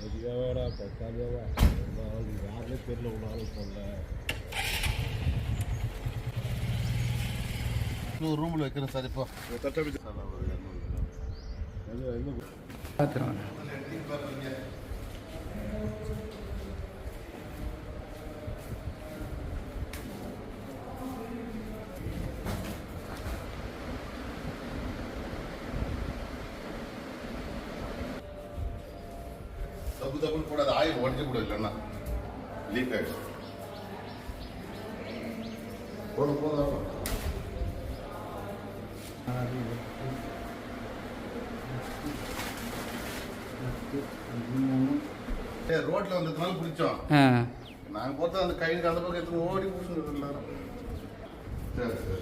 அதிகாரா பத்தாதேவா யாருமே தெரியல ஒன்று ஆளுக்கு பண்ணல இன்னொரு ரூமில் வைக்கிறேன் சார் இப்போ அது என்ன? பார்த்துருவாங்க தப்பு தப்புன்னு கூட அது ஆயில் உடஞ்சி கூட இல்லைன்னா. லீக் ஆகிடும் போதும் போதும் ரோட்ல வந்ததுனால பிடிச்சோம். ஆ. நாங்கள் பார்த்தா அந்த கைக்கு அந்த பக்கம் எடுத்து ஓடி எல்லாரும். சரி சரி.